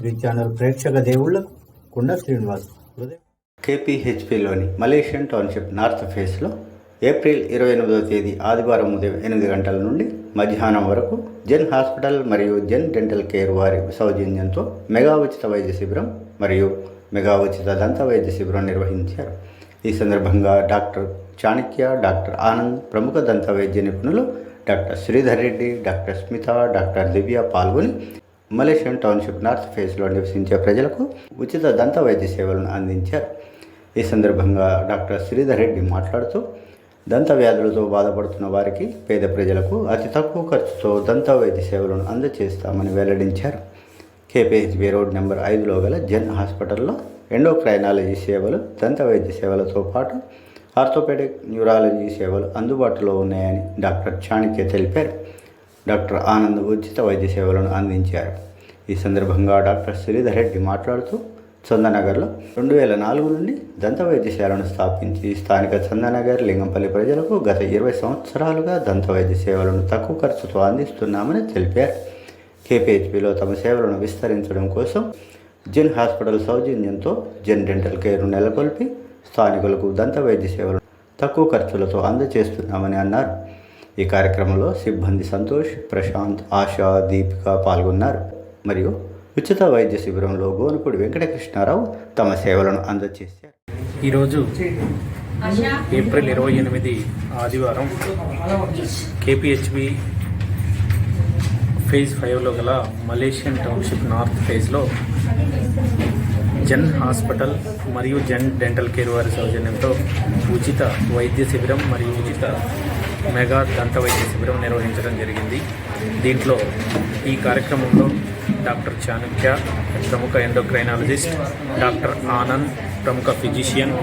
Three channel ప్రేక్షక దేవుళ్ళకు కుండ శ్రీనివాస్ కేపీహెచ్పిలోని మలేషియన్ టౌన్షిప్ నార్త్ ఫేస్లో ఏప్రిల్ ఇరవై ఎనిమిదవ తేదీ ఆదివారం ఉదయం ఎనిమిది గంటల నుండి మధ్యాహ్నం వరకు జెన్ హాస్పిటల్ మరియు జెన్ డెంటల్ కేర్ వారి సౌజన్యంతో మెగా ఉచిత వైద్య శిబిరం మరియు మెగా ఉచిత దంత వైద్య శిబిరం నిర్వహించారు. ఈ సందర్భంగా డాక్టర్ చాణక్య డాక్టర్ ఆనంద్ ప్రముఖ దంత వైద్య నిపుణులు doctor Sridhar Reddy doctor Smitha doctor Divya పాల్గొని మలేషియన్ టౌన్షిప్ నార్త్ ఫేస్లో నివసించే ప్రజలకు ఉచిత దంత వైద్య సేవలను అందించారు. ఈ సందర్భంగా డాక్టర్ శ్రీధర్ రెడ్డి మాట్లాడుతూ దంత వ్యాధులతో బాధపడుతున్న వారికి పేద ప్రజలకు అతి తక్కువ ఖర్చుతో దంత వైద్య సేవలను అందజేస్తామని వెల్లడించారు. కేపీహెచ్బి రోడ్ నెంబర్ ఐదులో గల జన్ హాస్పిటల్లో ఎండోక్రైనాలజీ సేవలు దంత వైద్య సేవలతో పాటు ఆర్థోపెడిక్ న్యూరాలజీ సేవలు అందుబాటులో ఉన్నాయని డాక్టర్ చాణిక్య తెలిపారు. డాక్టర్ ఆనంద్ ఉచిత వైద్య సేవలను అందించారు. ఈ సందర్భంగా డాక్టర్ శ్రీధర్ రెడ్డి మాట్లాడుతూ చందనగర్లో రెండు వేల నాలుగు నుండి దంత వైద్యశాలను స్థాపించి స్థానిక చందనగర్ లింగంపల్లి ప్రజలకు గత ఇరవై సంవత్సరాలుగా దంత వైద్య సేవలను తక్కువ ఖర్చుతో అందిస్తున్నామని తెలిపారు. కేపీహెచ్పిలో తమ సేవలను విస్తరించడం కోసం జెన్ హాస్పిటల్ సౌజన్యంతో జెన్ డెంటల్ కేర్ను నెలకొల్పి స్థానికులకు దంత వైద్య సేవలను తక్కువ ఖర్చులతో అందజేస్తున్నామని అన్నారు. ఈ కార్యక్రమంలో సిబ్బంది సంతోష్ ప్రశాంత్ ఆశా దీపిక పాల్గొన్నారు. మరియు ఉచిత వైద్య శిబిరంలో గోనుకుడి వెంకటకృష్ణారావు తమ సేవలను అందజేశారు. ఈరోజు ఏప్రిల్ ఇరవై ఎనిమిది ఆదివారం కేపిహెచ్బి ఫేజ్ ఫైవ్లో గల మలేషియన్ టౌన్షిప్ నార్త్ ఫేజ్లో జన్ హాస్పిటల్ మరియు జన్ డెంటల్ కేర్ వారి సౌజన్యంతో ఉచిత వైద్య శిబిరం మరియు ఉచిత మెగా దంత వైద్య శిబిరం నిర్వహించడం జరిగింది. దీంట్లో ఈ కార్యక్రమంలో డాక్టర్ చాణక్య ప్రముఖ ఎండోక్రైనాలజిస్ట్ డాక్టర్ ఆనంద్ ప్రముఖ ఫిజిషియన్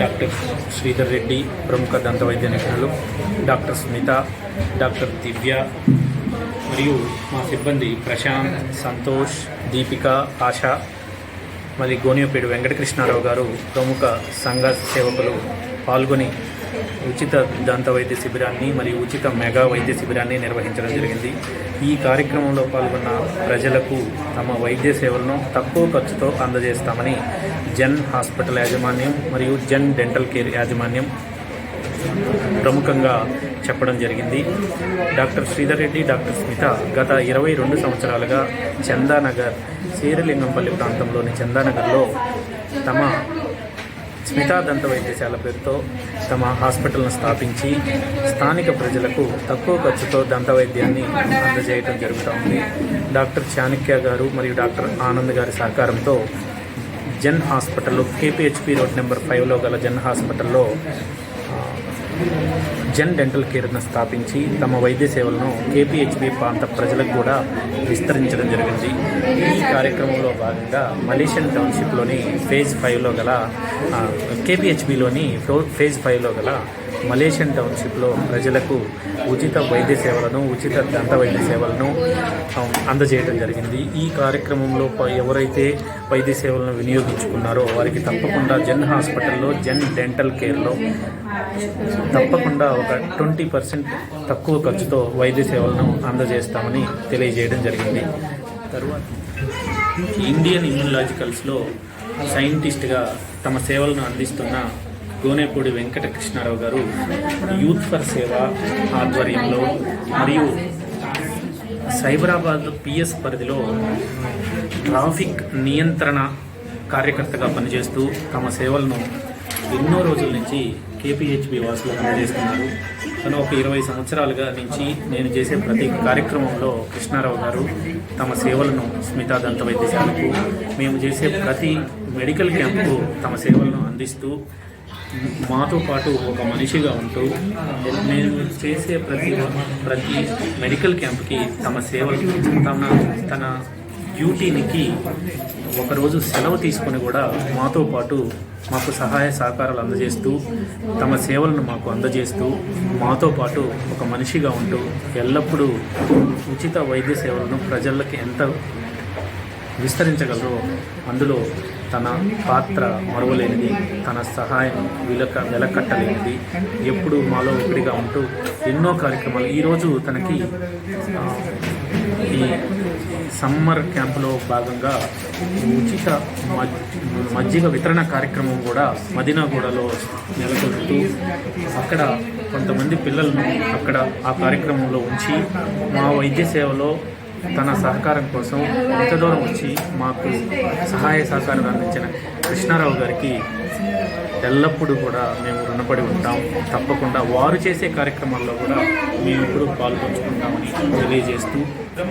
డాక్టర్ శ్రీధర్ రెడ్డి ప్రముఖ దంత వైద్య నిపుణులు డాక్టర్ స్మిత డాక్టర్ దివ్య మరియు మా సిబ్బంది ప్రశాంత్ సంతోష్ దీపిక ఆశ మరి గోనియోపేడు వెంకటకృష్ణారావు గారు ప్రముఖ సంఘ సేవకులు పాల్గొని ఉచిత దంత వైద్య శిబిరాన్ని మరియు ఉచిత మెగా వైద్య శిబిరాన్ని నిర్వహించడం జరిగింది. ఈ కార్యక్రమంలో పాల్గొన్న ప్రజలకు తమ వైద్య సేవలను తక్కువ ఖర్చుతో అందజేస్తామని జన్ హాస్పిటల్ యాజమాన్యం మరియు జన్ డెంటల్ కేర్ యాజమాన్యం ప్రముఖంగా చెప్పడం జరిగింది. డాక్టర్ శ్రీధర్ రెడ్డి డాక్టర్ స్మిత గత ఇరవై రెండు సంవత్సరాలుగా చందానగర్ శీరలింగంపల్లి ప్రాంతంలోని చందానగర్లో తమ స్మితా దంత వైద్యశాల పేరుతో తమ హాస్పిటల్ను స్థాపించి స్థానిక ప్రజలకు తక్కువ ఖర్చుతో దంత వైద్యాన్ని అందజేయడం జరుగుతోంది డాక్టర్ చాణక్య గారు మరియు డాక్టర్ ఆనంద్ గారి సహకారంతో Zen hospital KPHB road number ఫైవ్లో గల జన్ హాస్పిటల్లో జన్ డెంటల్ కేర్ను స్థాపించి తమ వైద్య సేవలను కేపీహెచ్బి ప్రాంత ప్రజలకు కూడా విస్తరించడం జరిగింది. ఈ కార్యక్రమంలో భాగంగా మలేషియన్ టౌన్షిప్లోని ఫేజ్ ఫైవ్లో గల కేపీహెచ్బిలోని ఫేజ్ ఫైవ్లో గల మలేషియన్ టౌన్షిప్లో ప్రజలకు ఉచిత వైద్య సేవలను ఉచిత దంత వైద్య సేవలను అందజేయడం జరిగింది. ఈ కార్యక్రమంలో ఎవరైతే వైద్య సేవలను వినియోగించుకున్నారో వారికి తప్పకుండా జన్ హాస్పిటల్లో జన్ డెంటల్ కేర్లో తప్పకుండా ఒక ట్వంటీ పర్సెంట్ తక్కువ ఖర్చుతో వైద్య సేవలను అందజేస్తామని తెలియజేయడం జరిగింది. తరువాత ఇండియన్ ఇమ్యూనలాజికల్స్లో సైంటిస్ట్గా తమ సేవలను అందిస్తున్న గోనేపూడి వెంకట కృష్ణారావు గారు యూత్ ఫర్ సేవ ఆధ్వర్యంలో మరియు సైబరాబాద్ పిఎస్ పరిధిలో ట్రాఫిక్ నియంత్రణ కార్యకర్తగా పనిచేస్తూ తమ సేవలను ఎన్నో రోజుల నుంచి కేపీహెచ్బి వాసులకు అందజేస్తున్నారు. తను ఒక ఇరవై సంవత్సరాలుగా నుంచి నేను చేసే ప్రతి కార్యక్రమంలో కృష్ణారావు గారు తమ సేవలను స్మితా దంత వైద్యశాలకు మేము చేసే ప్రతి మెడికల్ క్యాంప్కు తమ సేవలను అందిస్తూ మాతో పాటు ఒక మనిషిగా ఉంటూ నేను చేసే ప్రతి ప్రతి మెడికల్ క్యాంప్కి తమ సేవలు తన తన డ్యూటీనికి ఒకరోజు సెలవు తీసుకొని కూడా మాతో పాటు మాకు సహాయ సహకారాలు అందజేస్తూ తమ సేవలను మాకు అందజేస్తూ మాతో పాటు ఒక మనిషిగా ఉంటూ ఎల్లప్పుడూ ఉచిత వైద్య సేవలను ప్రజలకి ఎంత విస్తరించగలరో అందులో తన పాత్ర మరవలేనిది తన సహాయం విలక వెలకట్టలేనిది ఎప్పుడు మాలో ఒకటిగా ఉంటూ ఎన్నో కార్యక్రమాలు. ఈరోజు తనకి ఈ సమ్మర్ క్యాంపులో భాగంగా ఉచిత మజ్జిగ వితరణ కార్యక్రమం కూడా మదినాగూడలో నెలకొల్పుతూ అక్కడ కొంతమంది పిల్లలను అక్కడ ఆ కార్యక్రమంలో ఉంచి మా వైద్య సేవలో తన సహకారం కోసం ఇంత దూరం వచ్చి మాకు సహాయ సహకారం అందించిన కృష్ణారావు గారికి ఎల్లప్పుడూ కూడా మేము రుణపడి ఉంటాం. తప్పకుండా వారు చేసే కార్యక్రమాల్లో కూడా మేము ఇప్పుడు పాల్పంచుకుంటామని తెలియజేస్తూ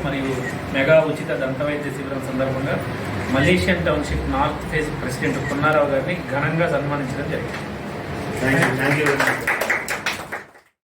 మరియు మెగా ఉచిత దంతవైద్య శిబిరం సందర్భంగా Malaysian township north phase president Punnarao గారిని ఘనంగా సన్మానించడం జరిగింది. Thank you thank you